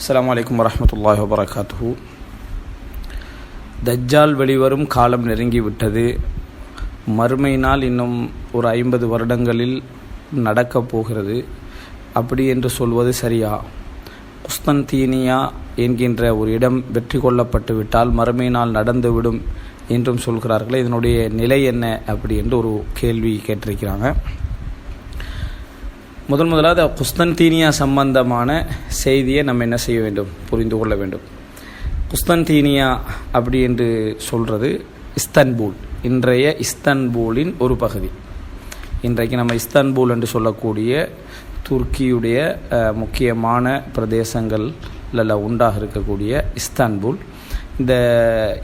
அஸ்லாம் வலைக்கம் வரமத்துல்லாஹ் வபரகாத்து தஜ்ஜால் வெளிவரும் காலம் நெருங்கிவிட்டது மறுமை நாள் இன்னும் ஒரு ஐம்பது வருடங்களில் நடக்கப் போகிறது. அப்படி என்று சொல்வது சரியா? குஸ்தந்தீனியா என்கின்ற ஒரு இடம் வெற்றி கொள்ளப்பட்டு விட்டால் மறுமை நாள் நடந்துவிடும் என்றும் சொல்கிறார்களே இதனுடைய நிலை என்ன அப்படி என்று ஒரு கேள்வி கேட்டிருக்கிறாங்க. முதன் முதலாவது குஸ்தன்தீனியா சம்பந்தமான செய்தியை நம்ம என்ன செய்ய வேண்டும்? புரிந்து கொள்ள வேண்டும். குஸ்தன்தீனியா அப்படி என்று சொல்கிறது இஸ்தன்பூல். இன்றைய இஸ்தன்பூலின் ஒரு பகுதி. இன்றைக்கு நம்ம இஸ்தன்பூல் என்று சொல்லக்கூடிய துருக்கியுடைய முக்கியமான பிரதேசங்களில் உண்டாக இருக்கக்கூடிய இஸ்தான்பூல். இந்த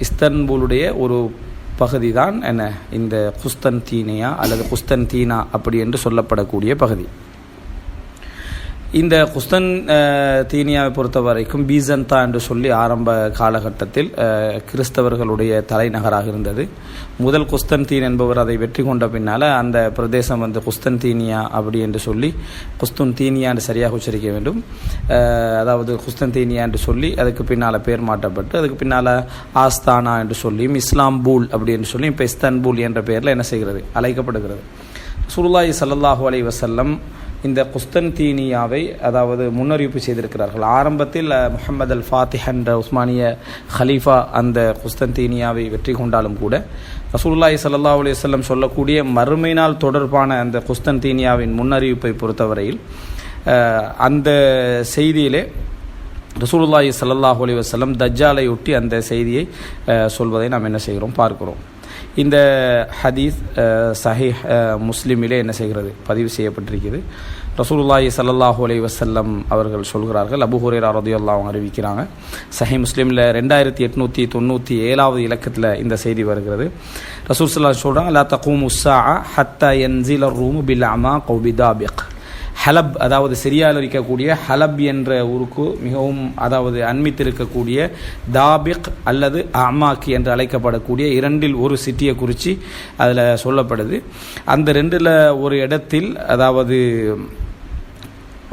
இஸ்தன்பூலுடைய ஒரு பகுதி தான் என்ன? இந்த குஸ்தன்தீனியா அல்லது குஸ்தன்தீனா அப்படி என்று சொல்லப்படக்கூடிய பகுதி. இந்த குஸ்தன் தீனியாவை பொறுத்த வரைக்கும் பீசந்தா என்று சொல்லி ஆரம்ப காலகட்டத்தில் கிறிஸ்தவர்களுடைய தலைநகராக இருந்தது. முதல் குஸ்தன்தீன் என்பவர் அதை வெற்றி கொண்ட பின்னால் அந்த பிரதேசம் வந்து குஸ்தன்தீனியா அப்படி என்று சொல்லி குஸ்துன் தீனியா என்று சரியாக உச்சரிக்க வேண்டும். அதாவது குஸ்தன்தீனியா என்று சொல்லி அதுக்கு பின்னால் பேர் மாற்றப்பட்டு அதுக்கு பின்னால் ஆஸ்தானா என்று சொல்லியும் இஸ்லாம்பூல் அப்படி என்று சொல்லி இப்போ இஸ்தான்பூல் என்ற பெயரில் என்ன செய்கிறது? அழைக்கப்படுகிறது. சுருல்லாய் சல்லாஹூ அலைஹி வசல்லம் இந்த குஸ்தன்தீனியாவை அதாவது முன்னறிவிப்பு செய்திருக்கிறார்கள். ஆரம்பத்தில் முகமது முஹம்மது அல் ஃபாத்திஹ் என்ற உஸ்மானிய ஹலீஃபா அந்த குஸ்தன்தீனியாவை வெற்றி கொண்டாலும் கூட ரசூல்லாய் சல்லா அலி வல்லம் சொல்லக்கூடிய மறுமை நாள் தொடர்பான அந்த குஸ்தன்தீனியாவின் முன்னறிவிப்பை பொறுத்தவரையில் அந்த செய்தியிலே ரசூலுல்லாஹி சல்லாஹ் அலி வஸல்லம் தஜ்ஜாலை ஒட்டி அந்த செய்தியை சொல்வதை நாம் என்ன செய்கிறோம்? பார்க்கிறோம். இந்த ஹதீஸ் சஹி சஹீஹ் என்ன செய்கிறது? பதிவு செய்யப்பட்டிருக்கிறது. ரசூலுல்லாஹி ஸல்லல்லாஹு அலி வசல்லம் அவர்கள் சொல்கிறார்கள். அபு ஹுரேரா ரதியல்லாஹு அவங்க அறிவிக்கிறாங்க. சஹி முஸ்லீமில் ரெண்டாயிரத்தி எட்நூற்றி தொண்ணூற்றி ஏழாவது இலக்கத்தில் இந்த செய்தி வருகிறது. ரசூல் சொல்கிறாங்க லா தகூம் உஸ்ஸா ஹத்தா யன்சில ரூமு பில் அமா கௌபிதா பிக் ஹலப் அதாவது சிரியாவில் இருக்கக்கூடிய ஹலப் என்ற ஊருக்கு மிகவும் அதாவது அண்மித்திருக்கக்கூடிய தாபிக் அல்லது அமாக்கி என்று அழைக்கப்படக்கூடிய இரண்டில் ஒரு சிட்டியை குறித்து அதில் சொல்லப்படுது. அந்த ரெண்டில் ஒரு இடத்தில் அதாவது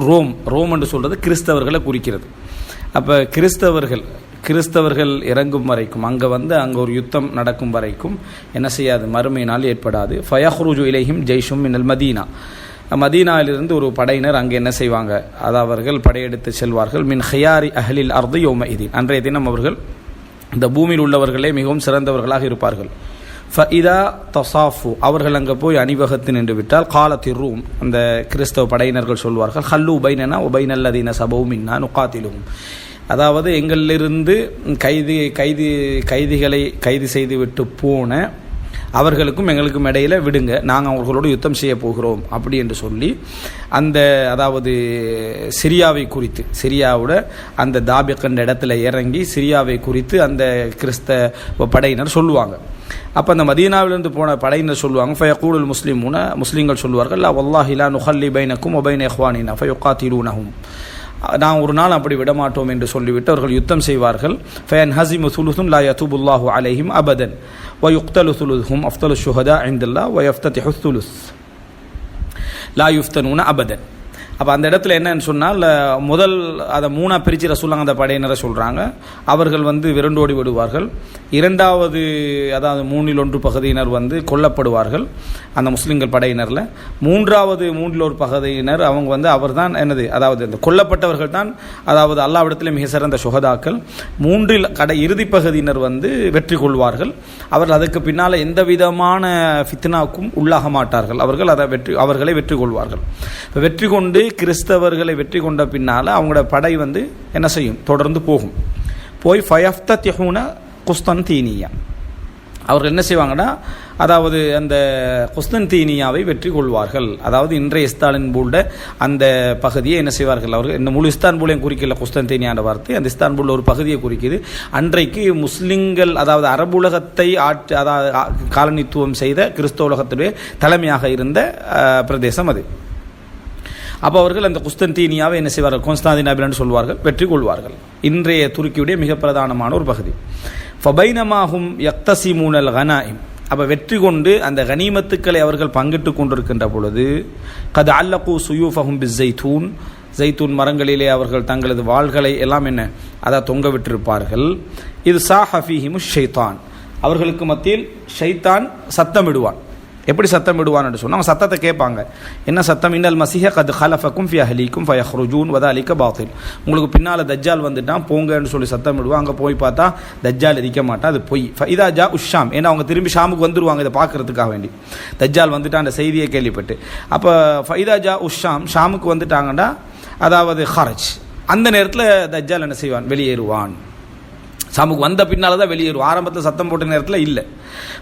ரோம் ரோம் என்று சொல்கிறது கிறிஸ்தவர்களை குறிக்கிறது. அப்போ கிறிஸ்தவர்கள் கிறிஸ்தவர்கள் இறங்கும் வரைக்கும் அங்கே வந்து அங்கே ஒரு யுத்தம் நடக்கும் வரைக்கும் என்ன செய்யாது? மறுமையினால் ஏற்படாது. ஃபயஹ்ரூஜு இலைஹிம் ஜெய்ஷும் மினல் மதீனா. மதீனாவிலிருந்து ஒரு படையினர் அங்கே என்ன செய்வாங்க? அது அவர்கள் படையெடுத்து செல்வார்கள். மின் ஹயாரி அஹலில் அர்து யோம இதீன். அன்றைய தினம் அவர்கள் இந்த பூமியில் உள்ளவர்களே மிகவும் சிறந்தவர்களாக இருப்பார்கள். ஃபஇதா தசாஃபு. அவர்கள் அங்கே போய் அணிவகுத்து நின்று விட்டால் காலத்தி ரூம். அந்த கிறிஸ்தவ படையினர்கள் சொல்வார்கள் ஹல்லு உபைனனா உபைனல்லதீன சபவும் இன்னா நுக்காத்திலும் அதாவது எங்களிலிருந்து கைதி கைதி கைதிகளை கைது செய்துவிட்டு போன அவர்களுக்கும் எங்களுக்கும் இடையில விடுங்க நாங்கள் அவர்களோடு யுத்தம் செய்ய போகிறோம் அப்படி என்று சொல்லி அந்த அதாவது சிரியாவை குறித்து சிரியாவோட அந்த தாபிக் என்ற இடத்துல இறங்கி சிரியாவை குறித்து அந்த கிறிஸ்தவ படையினர் சொல்லுவாங்க. அப்போ அந்த மதீனாவிலிருந்து போன படையினர் சொல்லுவாங்க ஃபயக்கூடுல் முஸ்லிமுன முஸ்லீம்கள் சொல்லுவார்கள் அல்லா வல்லாஹிலா நுஹல்லி பைனக்கும் ஒபைன் எஹ்வானினா ஃபயுக்காத்திலூனஹும் நான் ஒரு நாள் அப்படி விடமாட்டோம் என்று சொல்லிவிட்டு அவர்கள் யுத்தம் செய்வார்கள். ஃபயன் ஹசிமு சுலுசுன் லா யதுபுல்லாஹு அலைஹிம் அபதன். வயுக்தலு சுலுஹும் அஃப்தலு ஷுஹதா ஐந்துல்லா வயஃப்தத்தி சுலுஸ். லா யுஃப்தனூன அபதன். அப்போ அந்த இடத்துல என்னன்னு சொன்னால் முதல் அதை மூணாக பிரித்து ரசூலாங்க அந்த படையினரை சொல்கிறாங்க அவர்கள் வந்து விரண்டோடி விடுவார்கள். இரண்டாவது அதாவது மூணில் ஒன்று பகுதியினர் வந்து கொல்லப்படுவார்கள் அந்த முஸ்லீம்கள் படையினரில். மூன்றாவது மூன்றில் ஒரு பகுதியினர் அவங்க வந்து அவர் தான் என்னது? அதாவது இந்த கொல்லப்பட்டவர்கள் தான் அதாவது அல்லாவிடத்தில் மிக சிறந்த சுகதாக்கள். மூன்றில் கடை இறுதி பகுதியினர் வந்து வெற்றி கொள்வார்கள். அவர்கள் அதுக்கு பின்னால் எந்த விதமான ஃபித்னாக்கும் உள்ளாக மாட்டார்கள். அவர்கள் அதை வெற்றி அவர்களை வெற்றி கொள்வார்கள். இப்போ வெற்றி கொண்டு கிறிஸ்தவர்களை வெற்றி கொண்ட பின்னால் அவங்களோட படை வந்து என்ன செய்யும்? தொடர்ந்து போகும். போய் ஃபயஃப்த திஹூன குஸ்தன் தீனியா அவர்கள் என்ன செய்வாங்கன்னா அதாவது அந்த குஸ்தன்தீனியாவை வெற்றி கொள்வார்கள். அதாவது இன்றைய இஸ்தான்பூல்ட அந்த பகுதியை என்ன செய்வார்கள்? அவர்கள் இந்த முழு இஸ்தான்பூலையும் குறிக்கல குஸ்தன்தீனியான வார்த்தை. அந்த இஸ்தான்பூல்ல ஒரு பகுதியை குறிக்குது. அன்றைக்கு முஸ்லிம்கள் அதாவது அரபுலகத்தை ஆற்று அதாவது காலனித்துவம் செய்த கிறிஸ்தவ உலகத்துடைய தலைமையாக இருந்த பிரதேசம் அது. அப்போ அவர்கள் அந்த குஸ்தன்தீனியாவை என்ன செய்வார்கள்? கோன்ஸ்தாந்தினாபிலன்னு சொல்வார்கள் வெற்றி கொள்வார்கள் இன்றைய துருக்கியுடைய மிக பிரதானமான ஒரு பகுதி. ஃபபைனமாகும் யக்தசிமூனல் கனாயிம் அப்போ வெற்றி கொண்டு அந்த கனிமத்துக்களை அவர்கள் பங்கிட்டு கொண்டிருக்கின்ற பொழுது கது அல்லகு சுயூஃபஹும் ஜெய்தூன் ஜெய்தூன் மரங்களிலே அவர்கள் தங்களது வாள்களை எல்லாம் என்ன? அதை தொங்க விட்டிருப்பார்கள். இது சா ஹஃபிஹிமு ஷைத்தான். அவர்களுக்கு மத்தியில் ஷைத்தான் சத்தமிடுவான். எப்படி சத்தம் விடுவான்னு சொன்னால் அவங்க சத்தத்தை கேட்பாங்க. என்ன சத்தம்? இன்னல் மசிஹ கத் ஹலஃபக்கும் ஃபி அஹலிக்கும் ஃபயஹ்ருஜூன் வதாலிக்க பாத்தில். உங்களுக்கு பின்னால் தஜ்ஜால் வந்துட்டான் போங்கன்னு சொல்லி சத்தம் விடுவான் அங்கே போய் பார்த்தா தஜ்ஜால் இருக்க மாட்டான் அது பொய். இதா ஜா உஷாம் ஏன்னா அவங்க திரும்பி ஷாமுக்கு வந்துடுவாங்க இதை பார்க்கறதுக்காக வேண்டி. தஜ்ஜால் வந்துட்டான் அந்த செய்தியை கேள்விப்பட்டு. அப்போ ஃபைதா ஜா உஷாம் ஷாமுக்கு வந்துட்டாங்கன்னா அதாவது ஹரஜ் அந்த நேரத்தில் தஜ்ஜால் என்ன செய்வான்? வெளியேறுவான். சாமுக்கு வந்த பின்னால் தான் வெளியேறும். ஆரம்பத்தில் சத்தம் போட்ட நேரத்தில் இல்லை.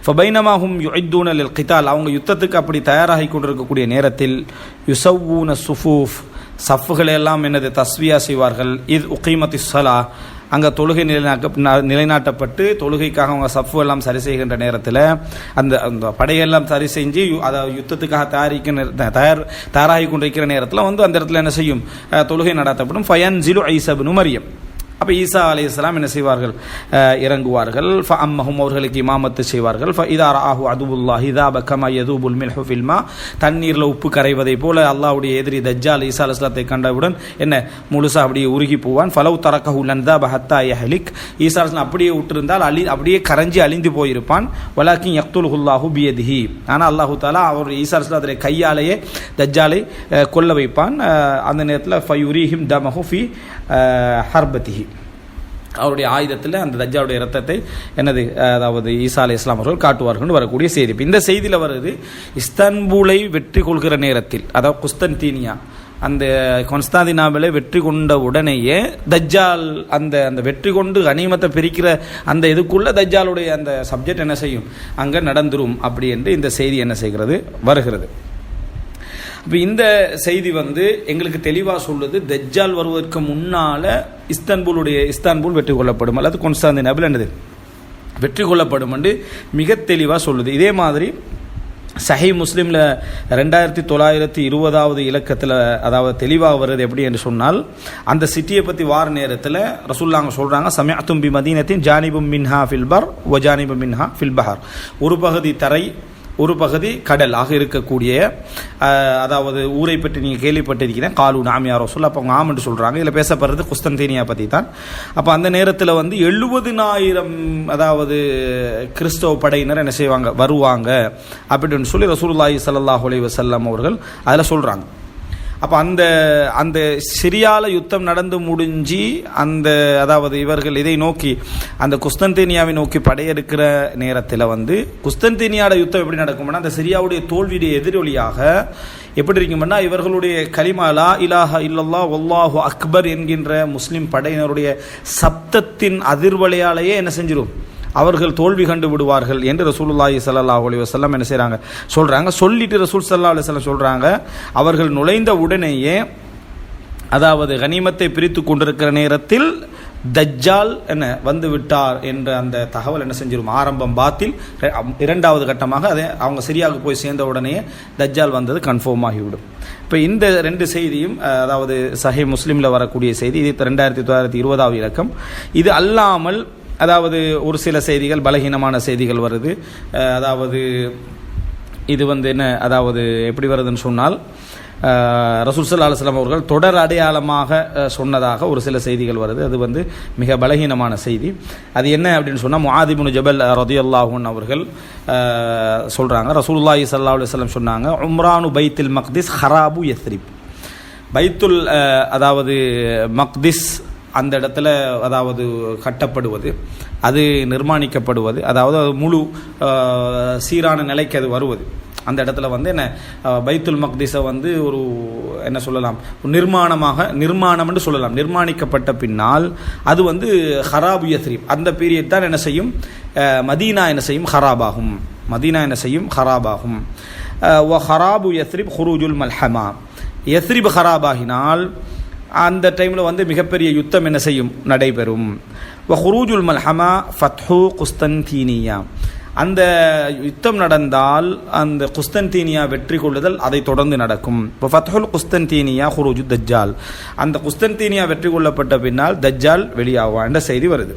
ஃபபைனமாகும் யுஐத்தூனல் கிதால் அவங்க யுத்தத்துக்கு அப்படி தயாராகி கொண்டிருக்கக்கூடிய நேரத்தில் யுசவ்வூன சுஃபூஃப் சஃப்புகளை என்னது தஸ்வியா செய்வார்கள். இது உகைமத்தி சலா. அங்கே தொழுகை நிலைநாட்ட நிலைநாட்டப்பட்டு தொழுகைக்காக அவங்க சஃப்பு எல்லாம் சரி செய்கின்ற நேரத்தில் அந்த அந்த படையெல்லாம் சரி செஞ்சு யு- அதை யுத்தத்துக்காக தயாரிக்க நேர- தயார் தயாராகி கொண்டிருக்கிற நேரத்தில் வந்து அந்த இடத்துல என்ன செய்யும்? தொழுகை நடத்தப்படும். ஃபயன் ஜிலு ஐசபனு மரியம். அப்போ ஈசா அலி இஸ்லாம் என்ன செய்வார்கள்? இறங்குவார்கள். ஃப அம்மஹும் அவர்களுக்கு இமாமத்து செய்வார்கள். ஃப இதா ராஹு அதுபுல்லா இதா பக்கமா யதூபுல் மில்ஹு ஃபில்மா தண்ணீரில் உப்பு கரைவதை போல அல்லாவுடைய எதிரி தஜ்ஜால் ஈசா அலி இஸ்லாத்தை கண்டவுடன் என்ன? முழுசா அப்படியே உருகி போவான். ஃபலவ் தரக்கஹு லந்தா பஹத்தா யஹலிக். ஈசா அலி அப்படியே விட்டிருந்தால் அழி அப்படியே கரைஞ்சி அழிந்து போயிருப்பான். வலாக்கின் யக்துல் ஹுல்லாஹு பியதிஹி. ஆனால் அல்லாஹு தாலா அவர் ஈசா அலி கையாலேயே தஜ்ஜாலை கொல்ல வைப்பான். அந்த நேரத்தில் ஃபயுரிஹிம் தமஹு ஃபி ஹர்பத்திஹி அவருடைய ஆயுதத்தில் அந்த தஜ்ஜாவுடைய ரத்தத்தை என்னது அதாவது ஈசா அலி இஸ்லாம் அவர்கள் காட்டுவார்கள் வரக்கூடிய செய்தி. இந்த செய்தியில் வருது இஸ்தான்பூலை வெற்றி கொள்கிற நேரத்தில் அதாவது குஸ்தன்தீனியா அந்த கொன்ஸ்தாந்தினாவிலை வெற்றி கொண்ட உடனேயே தஜ்ஜால் அந்த அந்த வெற்றி கொண்டு கனிமத்தை பிரிக்கிற அந்த இதுக்குள்ள தஜ்ஜாலுடைய அந்த சப்ஜெக்ட் என்ன செய்யும்? அங்கே நடந்துரும் அப்படி என்று இந்த செய்தி என்ன செய்கிறது? வருகிறது. இப்போ இந்த செய்தி வந்து எங்களுக்கு தெளிவாக சொல்லுது. தஜ்ஜால் வருவதற்கு முன்னால் இஸ்தான்புலுடைய இஸ்தான்புல் வெற்றி கொள்ளப்படும். அல்லது கொன்ஸ்டாந்தினாபில் என்னது? வெற்றி கொள்ளப்படும் என்று மிக தெளிவாக சொல்லுது. இதே மாதிரி சஹி முஸ்லீமில் ரெண்டாயிரத்தி தொள்ளாயிரத்தி இருபதாவது இலக்கத்தில் அதாவது தெளிவாக வருது எப்படி என்று சொன்னால் அந்த சிட்டியை பற்றி வார நேரத்தில் ரசூல்லாங்க சொல்கிறாங்க சமயத்தும் அத்தும்பி மதீனத்தின் ஜானிபும் மின்ஹா ஃபில்பர் ஒ ஜானிபு மின்ஹா ஃபில்பஹார் ஒரு பகுதி தரை ஒரு பகுதி கடல் ஆக இருக்கக்கூடிய அதாவது ஊரை பற்றி நீங்கள் கேள்விப்பட்டிருக்கிறேன் காலு நாமியாரோ சொல்ல. அப்போ அவங்க ஆமென்று சொல்கிறாங்க இதில் பேசப்படுறது குஸ்தந்தீனியா பற்றி தான் அப்போ அந்த நேரத்தில் வந்து எழுபதினாயிரம் அதாவது கிறிஸ்தவ படையினர் என்ன செய்வாங்க? வருவாங்க. அப்படின்னு சொல்லி ரசூல்லாஹி சல்லாஹ் அலி வசல்லம் அவர்கள் அதில் சொல்கிறாங்க அப்போ அந்த அந்த சிரியால யுத்தம் நடந்து முடிஞ்சு அந்த அதாவது இவர்கள் இதை நோக்கி அந்த குஸ்தந்தீனியாவை நோக்கி படையெடுக்கிற நேரத்தில் வந்து குஸ்தந்தீனியாவோட யுத்தம் எப்படி நடக்கும்னா அந்த சிரியாவுடைய தோல்வியுடைய எதிரொலியாக எப்படி இருக்கும்னா இவர்களுடைய கலிமா லா இலாஹ இல்லல்லா வல்லாஹு அக்பர் என்கின்ற முஸ்லீம் படையினருடைய சப்தத்தின் அதிர்வலையாலேயே என்ன செஞ்சிடும் அவர்கள் தோல்வி கண்டு விடுவார்கள் என்று ரசூலுல்லாஹி ஸல்லல்லாஹு அலி வஸல்லம் என்ன செய்கிறாங்க சொல்கிறாங்க சொல்லிட்டு ரசூல் சல்லா அலுவலம் சொல்கிறாங்க அவர்கள் நுழைந்த உடனேயே அதாவது கனிமத்தை பிரித்து கொண்டிருக்கிற நேரத்தில் தஜ்ஜால் என்ன வந்து விட்டார் என்ற அந்த தகவல் என்ன செஞ்சிடும் ஆரம்பம் பாத்தில் இரண்டாவது கட்டமாக அதை அவங்க சரியாக போய் சேர்ந்த உடனே தஜ்ஜால் வந்தது கன்ஃபார்ம் ஆகிவிடும். இப்போ இந்த ரெண்டு செய்தியும் அதாவது சஹி முஸ்லீமில் வரக்கூடிய செய்தி இது ரெண்டாயிரத்தி தொள்ளாயிரத்தி இருபதாவது இலக்கம். இது அல்லாமல் அதாவது ஒரு சில செய்திகள் பலகீனமான செய்திகள் வருது. அதாவது இது வந்து என்ன அதாவது எப்படி வருதுன்னு சொன்னால் அஹ், ரசூல் சல்லா அலுவலாம் அவர்கள் தொடர் அடையாளமாக சொன்னதாக ஒரு சில செய்திகள் வருது. அது வந்து மிக பலகீனமான செய்தி. அது என்ன அப்படின்னு சொன்னால் முஹாதிபுன் ஜபல் ரதியுல்லாஹூன் அவர்கள் சொல்கிறாங்க ரசூல்லாஹி சல்லா அலுவலம் சொன்னாங்க உம்ரானு பைத்துல் மக்திஸ் ஹராபு யஸ்ரிப் பைத்துல் அதாவது மக்திஸ் அந்த இடத்துல அதாவது கட்டப்படுவது அது நிர்மாணிக்கப்படுவது அதாவது அது முழு சீரான நிலைக்கு அது வருவது. அந்த இடத்துல வந்து என்ன பைத்துல் மக்திஸை வந்து ஒரு என்ன சொல்லலாம் நிர்மாணமாக நிர்மாணம்னு சொல்லலாம். நிர்மாணிக்கப்பட்ட பின்னால் அது வந்து ஹராபு யத்ரிப். அந்த பீரியட் தான் என்ன செய்யும்? மதீனா என்ன செய்யும்? ஹராபாகும். மதீனா என்ன செய்யும்? ஹராபாகும். அஹ், ஹராபு யத்ரிப் ஹுரூஜுல் மல்ஹமா. யத்ரிப் ஹராபாகினால் அந்த டைமில் வந்து மிகப்பெரிய யுத்தம் என்ன செய்யும்? நடைபெறும். ஹுரூஜுல் மல்ஹமா ஃபத்ஹு குஸ்தன்தீனியா. அந்த யுத்தம் நடந்தால் அந்த குஸ்தன்தீனியா வெற்றி கொள்ளுதல் அதை தொடர்ந்து நடக்கும். இப்போ ஃபத்ஹுல் குஸ்தன்தீனியா ஹுரூஜு தஜ்ஜால். அந்த குஸ்தன்தீனியா வெற்றி கொள்ளப்பட்ட பின்னால் தஜ்ஜால் வெளியாகுவான் என்ற செய்தி வருது.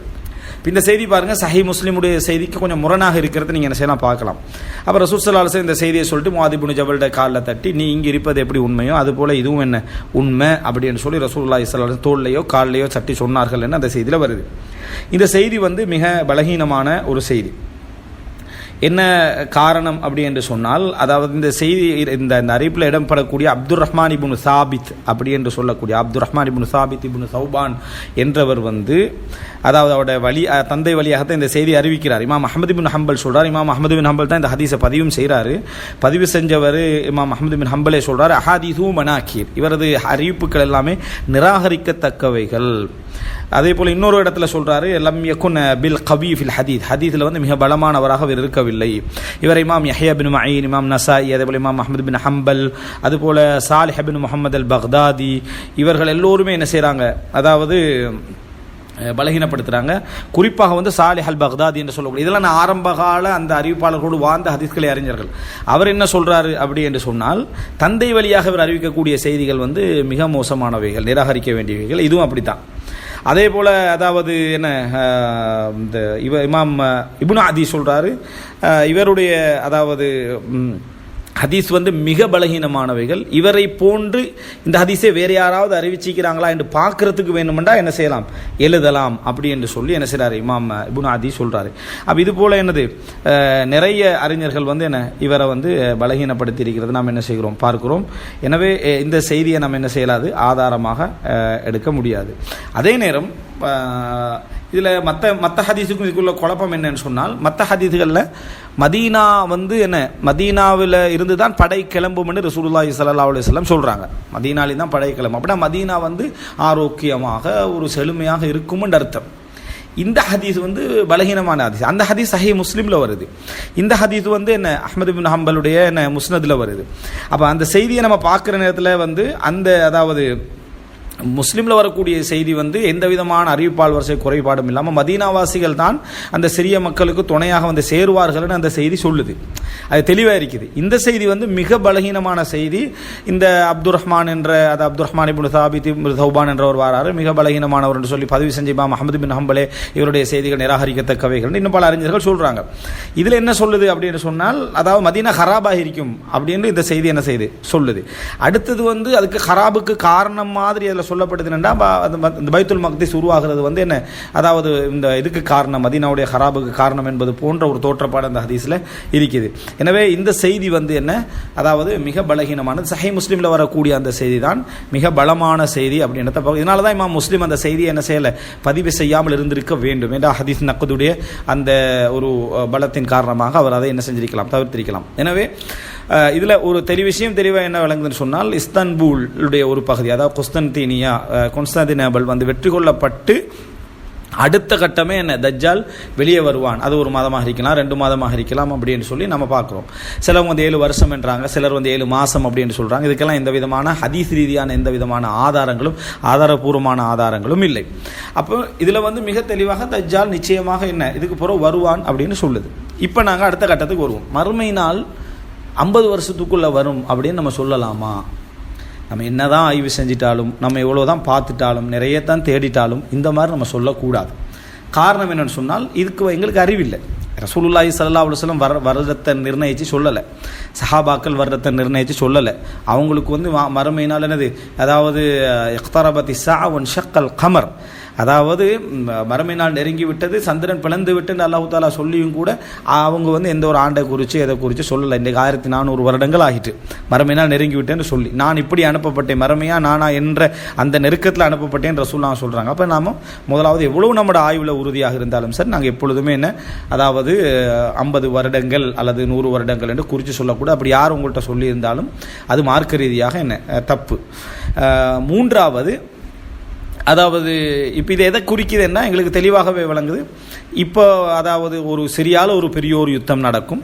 இந்த செய்தி பாருங்கள் சஹி முஸ்லீமுடைய செய்திக்கு கொஞ்சம் முரணாக இருக்கிறது நீங்கள் என்ன செய்யலாம் பார்க்கலாம். அப்புறம் ரசூல் இந்த செய்தியை சொல்லிட்டு மாதிபுனு ஜபல்ட காலில் தட்டி நீ இங்கே இருப்பது எப்படி உண்மையோ அது போல் இதுவும் என்ன உண்மை? அப்படின்னு சொல்லி ரசூல்லா ஸல்லல்லாஹு தோல்லையோ கால்லையோ தட்டி சொன்னார்கள் என்று அந்த செய்தியில் வருது. இந்த செய்தி வந்து மிக பலகீனமான ஒரு செய்தி. என்ன காரணம் அப்படி என்று சொன்னால் அதாவது இந்த செய்தி இந்த இந்த அறிவிப்பில் இடம்பெறக்கூடிய அப்துல் ரஹ்மான் இபுன் சாபித் அப்படி என்று சொல்லக்கூடிய அப்துல் ரஹ்மான் இபுன் சாபித் இபுன் சௌபான் என்றவர் வந்து அதாவது அவருடைய வழி தந்தை வழியாகத்தான் இந்த செய்தி அறிவிக்கிறார். இமாம் அஹமது பின் ஹம்பல் சொல்கிறார் இமாம் அஹமது பின் ஹம்பல் தான் இந்த ஹதீஸை பதிவும் செய்கிறாரு பதிவு செஞ்சவர் இமாம் அஹமது பின் ஹம்பலே சொல்கிறார் அஹாதீசு மனாக்கீர் இவரது அறிவிப்புகள் எல்லாமே நிராகரிக்கத்தக்கவைகள். அதே போல் இன்னொரு இடத்துல சொல்கிறாரு லம் யகுன் பில் கவி ஃபில் ஹதீத். ஹதீத்தில் வந்து மிக பலமானவராக இவர் இருக்கவில்லை. இவர் இமாம் யஹ்யா பின் மயின் இமாம் நசாயி அதே போல் இமாம் அஹமது பின் ஹம்பல் அதுபோல் சாலிஹபின் முகமது அல் பக்தாதி இவர்கள் எல்லோருமே என்ன செய்கிறாங்க அதாவது பலகீனப்படுத்துகிறாங்க குறிப்பாக வந்து சாலிஹ் அல் பக்தாதி என்று சொல்லக்கூடிய இதெல்லாம் நான் ஆரம்ப கால அந்த அறிவிப்பாளர்களோடு வாழ்ந்த ஹதீஸ்களை அறிஞர்கள். அவர் என்ன சொல்கிறாரு அப்படி என்று சொன்னால் தந்தை வழியாக அவர் அறிவிக்கக்கூடிய செய்திகள் வந்து மிக மோசமானவைகள் நிராகரிக்க வேண்டியவைகள் இதுவும் அப்படித்தான். அதே போல் அதாவது என்ன இந்த இவ இமாம் இபுனா அதி சொல்கிறாரு இவருடைய அதாவது ஹதீஸ் வந்து மிக பலகீனமானவைகள். இவரை போன்று இந்த ஹதீஸை வேறு யாராவது அறிவிச்சிக்கிறாங்களா என்று பார்க்கறதுக்கு வேணுமெண்டா என்ன செய்யலாம்? எழுதலாம் அப்படி என்று சொல்லி என்ன செய்கிறார் இமாம் இபுன் ஆதி சொல்கிறாரு அப்போ இது போல் என்னது? நிறைய அறிஞர்கள் வந்து என்ன இவரை வந்து பலகீனப்படுத்தி இருக்கிறது நாம் என்ன செய்கிறோம்? பார்க்கிறோம். எனவே இந்த செய்தியை நம்ம என்ன செய்யலாது? ஆதாரமாக எடுக்க முடியாது. அதே நேரம் இதில் மற்ற மற்ற ஹதீஸுக்கும் இதுக்குள்ள குழப்பம் என்னன்னு சொன்னால் மற்ற ஹதீஸுகளில் மதீனா வந்து என்ன? மதீனாவில் இருந்து தான் படை கிளம்பும்னு ரசூலுல்லாஹி ஸல்லல்லாஹு அலுவலம் சொல்கிறாங்க மதீனாலே தான் படை கிளம்பும். அப்படின்னா மதீனா வந்து ஆரோக்கியமாக ஒரு செழுமையாக இருக்கும்னு அர்த்தம். இந்த ஹதீஸ் வந்து பலகீனமான ஹதீஸ். அந்த ஹதீஸ் சஹி முஸ்லீமில் வருது. இந்த ஹதீஸ் வந்து என்ன? அஹ்மது பின் ஹம்பலுடைய என்ன முஸ்னதில் வருது. அப்போ அந்த செய்தியை நம்ம பார்க்குற நேரத்தில் வந்து அந்த அதாவது முஸ்லீமில் வரக்கூடிய செய்தி வந்து எந்த விதமான அறிவிப்பால் வரிசை குறைபாடும் இல்லாமல் மதீனாவாசிகள் தான் அந்த சிறிய மக்களுக்கு துணையாக வந்து சேருவார்கள்னு அந்த செய்தி சொல்லுது. அது தெளிவாக இருக்குது. இந்த செய்தி வந்து மிக பலகீனமான செய்தி. இந்த அப்துர் ரஹ்மான் என்ற அது அப்துர் ரஹ்மான் இபின் சாபித் இப்னு தௌபான் என்றவர் வாராரு. மிக பலகீனமானவர் என்று சொல்லி பதிவு செஞ்ச இமாம் அஹமது பின் ஹம்பலே இவருடைய செய்திகள் நிராகரிக்கத்தக்கவைகள் இன்னும் பல அறிஞர்கள் சொல்கிறாங்க இதில் என்ன சொல்லுது அப்படின்னு சொன்னால் அதாவது மதீனா ஹராபாக இருக்கும் அப்படின்னு இந்த செய்தி என்ன செய்யுது? சொல்லுது. அடுத்தது வந்து அதுக்கு ஹராபுக்கு காரணம் மாதிரி அதில் சொல்லப்படுது என்னன்னா அந்த இந்த பைத்துல் மக்திஸ் உருவாகிறது வந்து என்ன அதாவது இந்த இதுக்கு காரணம் மதீனாவுடைய ஹராபுக்கு காரணம் என்பது போன்ற ஒரு தோற்றப்பாடு அந்த ஹதீஸில் இருக்குது. எனவே இந்த செய்தி வந்து என்ன அதாவது மிக பலகீனமானது. சஹை முஸ்லீமில் வரக்கூடிய அந்த செய்தி தான் மிக பலமான செய்தி அப்படின்றத பார்க்க- இதனால தான் இமாம் முஸ்லீம் அந்த செய்தியை என்ன செய்யலை பதிவு செய்யாமல் இருந்திருக்க வேண்டும் என்ற ஹதீஸ் நக்குதுடைய அந்த ஒரு பலத்தின் காரணமாக அவர் அதை என்ன செஞ்சிருக்கலாம் தவிர்த்திருக்கலாம். எனவே இதில் ஒரு தெளி விஷயம் தெளிவாக என்ன விளங்குதுன்னு சொன்னால் இஸ்தான்பூலுடைய ஒரு பகுதி அதாவது கொஸ்தன்தீனியா அஹ், வந்து வெற்றி கொள்ளப்பட்டு அடுத்த கட்டமே என்ன தஜ்ஜால் வெளியே வருவான். அது ஒரு மாதமாக இருக்கலாம் ரெண்டு மாதமாக இருக்கலாம் அப்படின்னு சொல்லி நம்ம பார்க்குறோம். சிலவங்க வந்து ஏழு வருஷம் என்றாங்க சிலர் வந்து ஏழு மாதம் அப்படின்னு சொல்கிறாங்க இதுக்கெல்லாம் எந்த விதமான ஹதீஸ் ரீதியான எந்த விதமான ஆதாரங்களும் ஆதாரபூர்வமான ஆதாரங்களும் இல்லை. அப்போ இதில் வந்து மிக தெளிவாக தஜ்ஜால் நிச்சயமாக என்ன இதுக்கு பிறகு வருவான் அப்படின்னு சொல்லுது. இப்போ நாங்கள் அடுத்த கட்டத்துக்கு வருவோம். மறுமை நாள் ஐம்பது வருஷத்துக்குள்ளே வரும் அப்படின்னு நம்ம சொல்லலாமா? நம்ம என்ன தான் ஆய்வு செஞ்சிட்டாலும் நம்ம எவ்வளோ தான் பார்த்துட்டாலும் நிறைய தான் தேடிட்டாலும் இந்த மாதிரி நம்ம சொல்லக்கூடாது. காரணம் என்னென்னு சொன்னால் இதுக்கு எங்களுக்கு அறிவில்லை. ரசூலுல்லாஹி சல்லா அலைஹி வர வருடத்தை நிர்ணயித்து சொல்லலை. சஹாபாக்கள் வருடத்தை நிர்ணயித்து சொல்லலை. அவங்களுக்கு வந்து மறுமையினால் என்னது? அதாவது இக்தரபத்தி சா ஒன் ஷக்கல் கமர். அதாவது மறுமை நாள் நெருங்கி விட்டது சந்திரன் பிளந்து விட்டுன்னு அல்லாஹு தாலா சொல்லியும் கூட அவங்க வந்து எந்த ஒரு ஆண்டை குறித்து எதை குறித்து சொல்லலை. இன்றைக்கு ஆயிரத்தி நானூறு வருடங்கள் ஆகிட்டு. மறுமை நாள் நெருங்கி விட்டேன்னு சொல்லி. நான் இப்படி அனுப்பப்பட்டேன். மறுமையா நானா என்ற அந்த நெருக்கத்தில் அனுப்பப்பட்டேன் ரசூல்லாம் சொல்கிறாங்க அப்போ நாம முதலாவது எவ்வளவு நம்மளோட ஆய்வில் உறுதியாக இருந்தாலும் சரி நாங்கள் எப்பொழுதுமே என்ன அதாவது ஐம்பது வருடங்கள் அல்லது நூறு வருடங்கள் என்று குறித்து சொல்லக்கூட அப்படி யார் உங்கள்கிட்ட சொல்லியிருந்தாலும் அது மார்க்க ரீதியாக என்ன தப்பு. மூன்றாவது அதாவது இப்போ இது எதை குறிக்குதுன்னா எங்களுக்கு தெளிவாகவே விளங்குது. இப்போ அதாவது ஒரு சிறியால ஒரு பெரியோர் யுத்தம் நடக்கும்.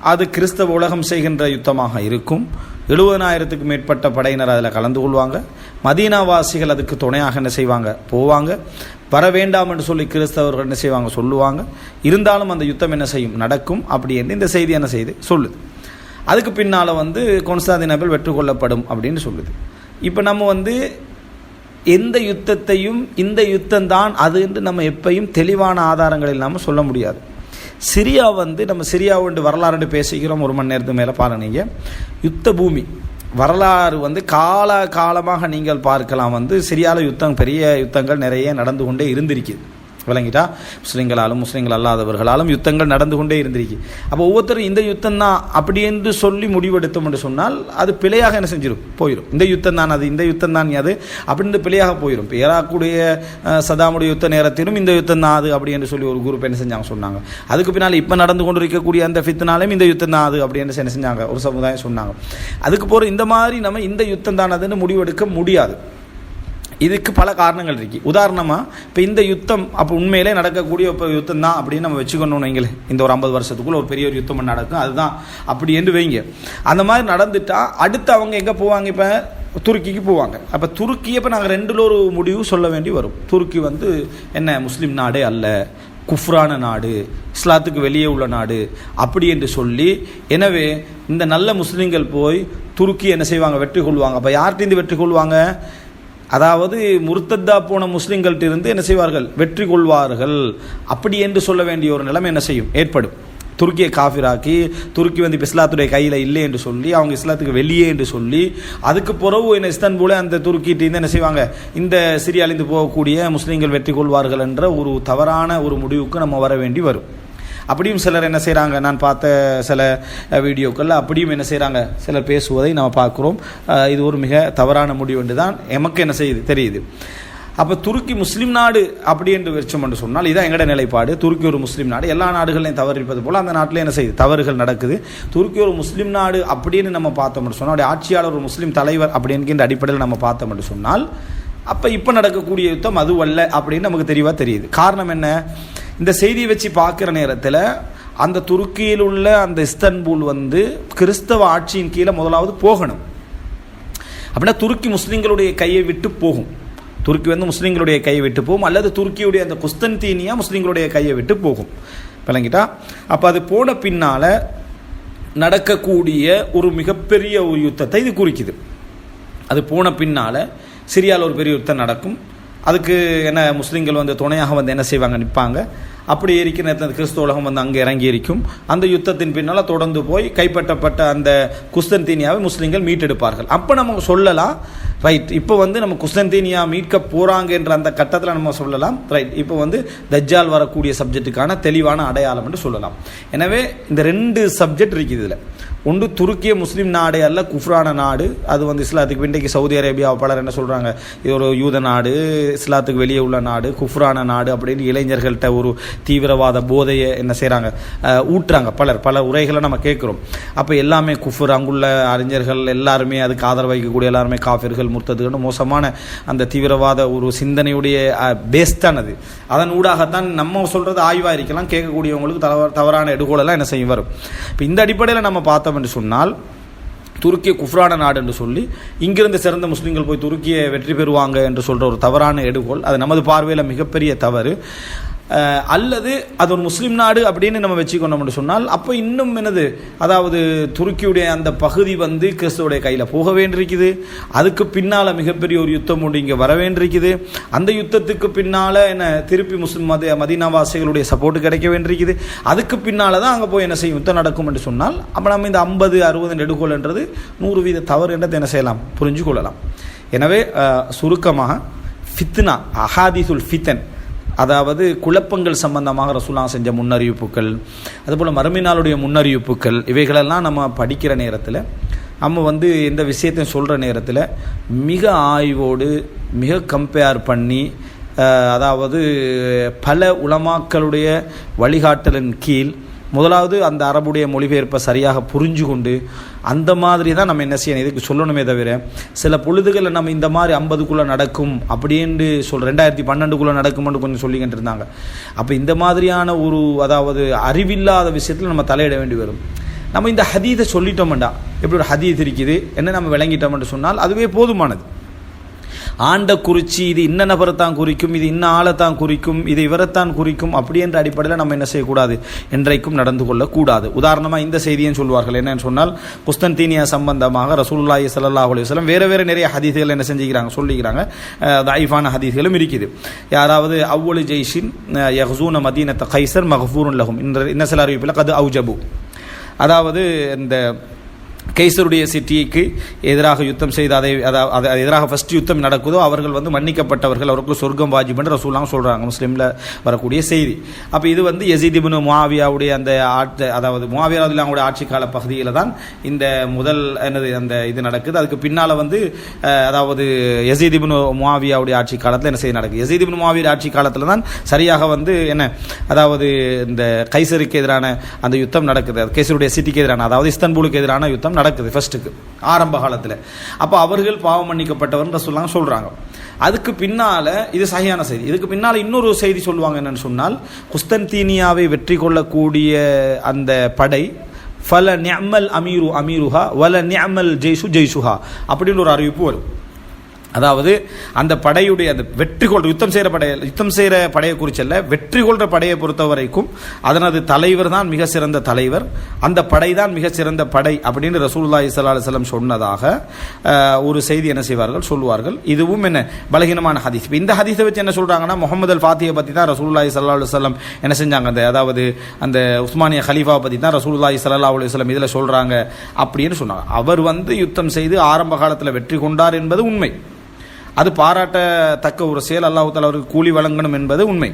அது கிறிஸ்தவ உலகம் செய்கின்ற யுத்தமாக இருக்கும். எழுபதனாயிரத்துக்கு மேற்பட்ட படையினர் அதில் கலந்து கொள்வாங்க. மதீனாவாசிகள் அதுக்கு துணையாக என்ன செய்வாங்க? போவாங்க. வர வேண்டாம் என்று சொல்லி கிறிஸ்தவர்கள் என்ன செய்வாங்க? சொல்லுவாங்க. இருந்தாலும் அந்த யுத்தம் என்ன செய்யும்? நடக்கும். அப்படி என்று இந்த செய்தி என்ன செய்து? சொல்லுது. அதுக்கு பின்னால் வந்து கொன்ஸ்டாந்தினபிள் வெற்றி கொள்ளப்படும் அப்படின்னு சொல்லுது. இப்போ நம்ம வந்து எந்த யுத்தத்தையும் இந்த யுத்தம் தான் அது என்று நம்ம எப்பையும் தெளிவான ஆதாரங்கள் இல்லாமல் சொல்ல முடியாது. சிரியா வந்து நம்ம சிரியாவுண்டு வரலாறு பேசிக்கிறோம் ஒரு மணி நேரத்துக்கு மேலே பாருங்க நீங்கள் யுத்த பூமி. வரலாறு வந்து கால காலமாக நீங்கள் பார்க்கலாம் வந்து சிரியாவில் யுத்தம் பெரிய யுத்தங்கள் நிறைய நடந்து கொண்டே இருந்திருக்குது. விளங்கிட்டா? முஸ்லீம்களாலும் முஸ்லீம்கள் அல்லாதவர்களாலும் யுத்தங்கள் நடந்து கொண்டே இருந்திருக்கு. அப்போ ஒவ்வொருத்தரும் இந்த யுத்தம் தான் அப்படி என்று சொல்லி முடிவெடுத்தோம் என்று சொன்னால் அது பிழையாக என்ன செஞ்சிடும் போயிடும் இந்த யுத்தம் தான் அது இந்த யுத்தம் தான் அது. அப்படின்னு பிழையாக போயிடும் இப்போ ஏறாக்கூடிய சதாமுடைய யுத்த நேரத்திலும் இந்த யுத்தம் தான் அது அப்படி என்று சொல்லி ஒரு குரூப் என்ன செஞ்சாங்க சொன்னாங்க. அதுக்கு பின்னால் இப்போ நடந்து கொண்டு இருக்கக்கூடிய அந்த ஃபித்னாலையும் இந்த யுத்தம் தான் அது அப்படி என்று என்ன செஞ்சாங்க? ஒரு சமுதாயம் சொன்னாங்க. அதுக்கு போகிற இந்த மாதிரி நம்ம இந்த யுத்தம் தான் அதுன்னு முடிவெடுக்க முடியாது. இதுக்கு பல காரணங்கள் இருக்குது உதாரணமாக இப்போ இந்த யுத்தம் அப்போ உண்மையிலே நடக்கக்கூடிய இப்போ யுத்தம் தான் அப்படின்னு நம்ம வச்சுக்கணும் வைங்களேன். இந்த ஒரு ஐம்பது வருஷத்துக்குள்ள ஒரு பெரிய ஒரு யுத்தம் நடக்கும். அதுதான். அப்படி என்று வைங்க. அந்த மாதிரி நடந்துட்டால் அடுத்து அவங்க எங்கே போவாங்க? இப்போ துருக்கிக்கு போவாங்க. அப்போ துருக்கி இப்போ நாங்கள் ரெண்டுல ஒரு முடிவு சொல்ல வேண்டி வரும். துருக்கி வந்து என்ன முஸ்லீம் நாடே அல்ல. குஃப்ரான நாடு. இஸ்லாத்துக்கு வெளியே உள்ள நாடு. அப்படி என்று சொல்லி எனவே இந்த நல்ல முஸ்லீம்கள் போய் துருக்கி என்ன செய்வாங்க? வெற்றி கொள்வாங்க. அப்போ யார்கிட்டேருந்து வெற்றி கொள்வாங்க? அதாவது முருத்தத்தா போன முஸ்லிம்கள்ட்ட இருந்து என்ன செய்வார்கள்? வெற்றி கொள்வார்கள் அப்படி என்று சொல்ல வேண்டிய ஒரு நிலைமை என்ன செய்யும்? ஏற்படும். துருக்கியை காஃபிராக்கி துருக்கி வந்து இப்ப இஸ்லாத்துடைய கையில் இல்லை என்று சொல்லி அவங்க இஸ்லாத்துக்கு வெளியே என்று சொல்லி அதுக்கு பிறகு என்ன இஸ்தான்புல அந்த துருக்கிட்டு என்ன செய்வாங்க? இந்த சிரியாலிருந்து போகக்கூடிய முஸ்லீம்கள் வெற்றி கொள்வார்கள் என்ற ஒரு தவறான ஒரு முடிவுக்கு நம்ம வர வேண்டி வரும். அப்படியும் சிலர் என்ன செய்கிறாங்க நான் பார்த்த சில வீடியோக்களில் அப்படியும் என்ன செய்கிறாங்க சிலர் பேசுவதை நம்ம பார்க்குறோம். இது ஒரு மிக தவறான முடிவு என்று தான் எமக்கு என்ன செய்யுது? தெரியுது. அப்போ துருக்கி முஸ்லீம் நாடு அப்படி என்று வச்சோம் என்று சொன்னால் இதான் எங்களோட நிலைப்பாடு. துருக்கி ஒரு முஸ்லீம் நாடு. எல்லா நாடுகளையும் தவறிப்பது போல் அந்த நாட்டில் என்ன செய்யுது? தவறுகள் நடக்குது. துருக்கி ஒரு முஸ்லீம் நாடு அப்படின்னு நம்ம பார்த்தோம் என்று சொன்னால் அவருடைய ஆட்சியாளர் ஒரு முஸ்லீம் தலைவர் அப்படிங்கிற அடிப்படையில் நம்ம பார்த்தோம் என்று சொன்னால் அப்போ இப்போ நடக்கக்கூடிய யுத்தம் அதுவல்ல அப்படின்னு நமக்கு தெளிவாக தெரியுது. காரணம் என்ன? இந்த செய்தியை வச்சு பார்க்குற நேரத்தில் அந்த துருக்கியில் உள்ள அந்த இஸ்தன்புல் வந்து கிறிஸ்தவ ஆட்சியின் கீழே முதலாவது போகணும். அப்படின்னா துருக்கி முஸ்லீம்களுடைய கையை விட்டு போகும். துருக்கி வந்து முஸ்லீம்களுடைய கையை விட்டு போகும். அல்லது துருக்கியுடைய அந்த குஸ்தன்தீனியா முஸ்லீம்களுடைய கையை விட்டு போகும். விளங்கிட்டா? அப்போ அது போன பின்னால் நடக்கக்கூடிய ஒரு மிகப்பெரிய ஒரு யுத்தத்தை இது குறிக்குது. அது போன பின்னால் சிரியாவில் ஒரு பெரிய யுத்தம் நடக்கும். அதுக்கு என்ன முஸ்லீம்கள் வந்து துணையாக வந்து என்ன செய்வாங்க? நிற்பாங்க. அப்படி இருக்கிற நேரத்தில் கிறிஸ்துவ உலகம் வந்து அங்கே இறங்கி இருக்கும் அந்த யுத்தத்தின் பின்னால் தொடர்ந்து போய் கைப்பற்றப்பட்ட அந்த குஸ்தன்தீனியாவை முஸ்லீம்கள் மீட்டெடுப்பார்கள். அப்போ நம்ம சொல்லலாம் ரைட் இப்போ வந்து நம்ம குஸ்தன்தீனியா மீட்க போகிறாங்க என்ற அந்த கட்டத்தில் நம்ம சொல்லலாம் ரைட் இப்போ வந்து தஜ்ஜால் வரக்கூடிய சப்ஜெக்ட்டுக்கான தெளிவான அடையாளம் என்று சொல்லலாம். எனவே இந்த ரெண்டு சப்ஜெக்ட் இருக்குது இதில். ஒன்று துருக்கிய முஸ்லீம் நாடு அல்ல குஃப்ரான நாடு. அது வந்து இஸ்லாத்துக்கு இன்றைக்கு சவுதி அரேபியா பலர் என்ன சொல்கிறாங்க இது ஒரு யூத நாடு இஸ்லாத்துக்கு வெளியே உள்ள நாடு குஃப்ரான நாடு அப்படின்னு இளைஞர்கள்ட்ட ஒரு தீவிரவாத போதையை என்ன செய்கிறாங்க ஊட்டுறாங்க பலர். பல உரைகளை நம்ம கேட்குறோம். அப்போ எல்லாமே குஃபர் அங்குள்ள அறிஞர்கள் எல்லாருமே அதுக்கு ஆதரவு வைக்கக்கூடிய எல்லாருமே காஃபிர்கள் முர்த்ததுகள் மோசமான அந்த தீவிரவாத ஒரு சிந்தனையுடைய பேஸ் அது. அதன் ஊடாகத்தான் நம்ம சொல்கிறது ஆய்வாக இருக்கலாம் கேட்கக்கூடியவங்களுக்கு தவ தவறான எடுகோலெல்லாம் என்ன செய்யும் வரும். இப்போ இந்த அடிப்படையில் நம்ம பார்த்தோம் என்று சொன்னால் துருக்கிய குஃப்ரான நாடு என்று சொல்லி இங்கிருந்து சிறந்த முஸ்லீம்கள் போய் துருக்கியை வெற்றி பெறுவாங்க என்று சொல்கிற ஒரு தவறான எடுகோல் அது நமது பார்வையில் மிகப்பெரிய தவறு. அல்லது அது ஒரு முஸ்லீம் நாடு அப்படின்னு நம்ம வச்சுக்கணும்னு சொன்னால் அப்போ இன்னும் என்னது? அதாவது துருக்கியுடைய அந்த பகுதி வந்து கிறிஸ்துவோடைய கையில் போக வேண்டியிருக்குது. அதுக்கு பின்னால் மிகப்பெரிய ஒரு யுத்தம் ஒன்று இங்கே வர வேண்டியிருக்குது. அந்த யுத்தத்துக்கு பின்னால் என்ன திருப்பி முஸ்லீம் மத மதீனாவாசிகளுடைய சப்போர்ட் கிடைக்க வேண்டியிருக்குது. அதுக்கு பின்னால் தான் அங்கே போய் என்ன செய்யும்? யுத்தம் நடக்கும் என்று சொன்னால் அப்போ நம்ம இந்த ஐம்பது அறுபது நெடுகோல்ன்றது நூறு வீத தவறு என்றதை என்ன செய்யலாம்? புரிஞ்சு கொள்ளலாம் எனவே சுருக்கமாக ஃபித்னா அஹாதிசுல் ஃபித்தன் அதாவது குழப்பங்கள் சம்பந்தமாக ரசூலா செஞ்ச முன்னறிவிப்புகள் அதுபோல் மறுமையினாளுடைய முன்னறிவிப்புகள் இவைகளெல்லாம் நம்ம படிக்கிற நேரத்தில் நம்ம வந்து எந்த விஷயத்தையும் சொல்கிற நேரத்தில் மிக ஆய்வோடு மிக கம்பேர் பண்ணி அதாவது பல உலமாக்களுடைய வழிகாட்டலின் கீழ் முதலாவது அந்த அரபுடைய மொழிபெயர்ப்பை சரியாக புரிஞ்சு கொண்டு அந்த மாதிரி தான் நம்ம என்ன செய்யணும்? இதுக்கு சொல்லணுமே தவிர சில பொழுதுகளில் நம்ம இந்த மாதிரி ஐம்பதுக்குள்ளே நடக்கும் அப்படின்னு சொல் ரெண்டாயிரத்தி பன்னெண்டுக்குள்ளே நடக்கும்னு கொஞ்சம் சொல்லிக்கிட்டு இருந்தாங்க அப்போ இந்த மாதிரியான ஒரு அதாவது அறிவில்லாத விஷயத்தில் நம்ம தலையிட வேண்டி வரும். நம்ம இந்த ஹதீதை சொல்லிட்டோம்டா. எப்படி ஒரு ஹதீத் இருக்குது? என்ன நம்ம விளங்கிட்டோம்னு சொன்னால் அதுவே போதுமானது. ஆண்ட குறிச்சி இது இன்ன நபரை தான் குறிக்கும் இது இன்ன ஆளை தான் குறிக்கும் இது இவரைத்தான் குறிக்கும் அப்படி என்ற அடிப்படையில் நம்ம என்ன செய்யக்கூடாது? என்றைக்கும் நடந்து கொள்ளக்கூடாது. உதாரணமாக இந்த செய்தியும் சொல்வார்கள். என்னன்னு சொன்னால் குஸ்தன்தீனியா சம்பந்தமாக ரசூலுல்லாஹி சல்லா அலுவலம் வேறு வேறு நிறைய ஹதீதுகள் என்ன செஞ்சுக்கிறாங்க சொல்லிக்கிறாங்க. தாயிஃபான ஹதீதுகளும் இருக்குது. யாராவது அவ்வளு ஜெய்ஷின் யஹ்சூன மதீனத்த கைசர் மகஃபூருன் லஹும் இன்ற இன்ன சில அறிவிப்பில் கது அவுஜபு. அதாவது இந்த கைசருடைய சிட்டிக்கு எதிராக யுத்தம் செய்து அதை அதை அதை எதிராக ஃபஸ்ட் யுத்தம் நடக்குதோ அவர்கள் வந்து மன்னிக்கப்பட்டவர்கள் அவருக்கு சொர்க்கம் வாஜிப் என்று ரசூலாம் சொல்கிறாங்க முஸ்லீம்ல வரக்கூடிய செய்தி. அப்போ இது வந்து யசீத் இப்னு அந்த ஆட்சி அதாவது முஆவியா ரலியல்லாஹுடைய ஆட்சி கால பகுதியில் தான் இந்த முதல் என்னது அந்த இது நடக்குது. அதுக்கு பின்னால் வந்து அதாவது யசீத் இப்னு ஆட்சி காலத்தில் என்ன செய்ய நடக்குது? யசீத் இப்னு ஆட்சி காலத்தில் தான் சரியாக வந்து என்ன அதாவது இந்த கைசருக்கு எதிரான அந்த யுத்தம் நடக்குது. கைசருடைய சிட்டிக்கு எதிரான அதாவது இஸ்தான்புலுக்கு எதிரான யுத்தம் நடக்குது ஃபர்ஸ்ட்டுக்கு ஆரம்ப காலத்தில். அப்போ அவர்கள் பாவம் மன்னிக்கப்பட்டவர்ன்ற சொல்லாங்க சொல்கிறாங்க அதுக்கு பின்னால இது சரியான செய்தி. இதுக்கு பின்னால் இன்னொரு செய்தி சொல்லுவாங்க என்னென்னு சொன்னால் குஸ்தன்தீனியாவை வெற்றி கொள்ளக்கூடிய அந்த படை ஃபல நியமல் அமீரு அமீருஹா வல நியமல் ஜெய்சு ஜெய்சுஹா அப்படின்னு ஒரு அறிவிப்பு வரும். அதாவது அந்த படையுடைய அந்த வெற்றி கொள்ற யுத்தம் செய்கிற படைய யுத்தம் செய்கிற படையை குறிச்சல்ல வெற்றி கொள்ற படையை பொறுத்த வரைக்கும் அதனது தலைவர் தான் மிக சிறந்த தலைவர். அந்த படை தான் மிக சிறந்த படை அப்படின்னு ரசூல்லா ஸல்லல்லாஹு அலைஹி சொன்னதாக ஒரு செய்தி என்ன செய்வார்கள்? சொல்வார்கள் இதுவும் என்ன? பலகீனமான ஹதீஸ். இந்த ஹதீஸை வச்சு என்ன சொல்கிறாங்கன்னா முகமது அல் ஃபாத்தியை பற்றி தான் ரசூல்லா இஸ்லா அலுவலம் என்ன செஞ்சாங்க? அந்த அதாவது அந்த உஸ்மானிய ஹலீஃபாவை பற்றி தான் ரசூல்லா இஸ்லா அலுவலம் இதில் சொல்கிறாங்க அப்படின்னு சொன்னாங்க. அவர் வந்து யுத்தம் செய்து ஆரம்ப காலத்தில் வெற்றி கொண்டார் என்பது உண்மை. அது பாராட்டத்தக்க ஒரு செயல். அல்லாஹு தாலா அவருக்கு கூலி வழங்கணும் என்பது உண்மை.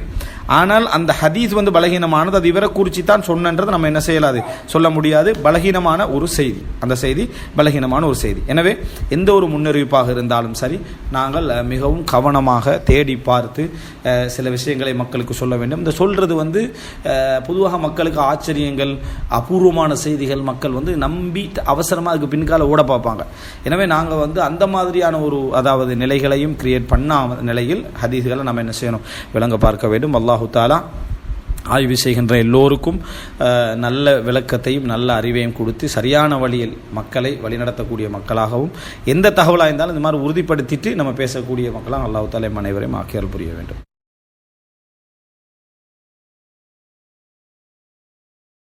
ஆனால் அந்த ஹதீஸ் வந்து பலகீனமானது. அது இவரை குறித்து தான் சொன்னன்றது நம்ம என்ன செய்யலாது? சொல்ல முடியாது. பலகீனமான ஒரு செய்தி. அந்த செய்தி பலகீனமான ஒரு செய்தி. எனவே எந்த ஒரு முன்னறிவிப்பாக இருந்தாலும் சரி நாங்கள் மிகவும் கவனமாக தேடி பார்த்து சில விஷயங்களை மக்களுக்கு சொல்ல வேண்டும். இந்த சொல்கிறது வந்து பொதுவாக மக்களுக்கு ஆச்சரியங்கள் அபூர்வமான செய்திகள் மக்கள் வந்து நம்பி அவசரமாக அதுக்கு பின்கால ஓட பார்ப்பாங்க. எனவே நாங்கள் வந்து அந்த மாதிரியான ஒரு அதாவது நிலைகளை நிலைகளையும் கிரியேட் பண்ணாம நிலையில் ஹதீஸ்களை நம்ம என்ன செய்யணும்? விளங்க பார்க்க வேண்டும். அல்லாஹு தாலா ஆய்வு செய்கின்ற எல்லோருக்கும் நல்ல விளக்கத்தையும் நல்ல அறிவையும் கொடுத்து சரியான வழியில் மக்களை வழிநடத்தக்கூடிய மக்களாகவும் எந்த தகவலாக இருந்தாலும் இந்த மாதிரி உறுதிப்படுத்திட்டு நம்ம பேசக்கூடிய மக்களாக அல்லாஹு தாலா அனைவரையும் ஆக்கியால் புரிய வேண்டும்.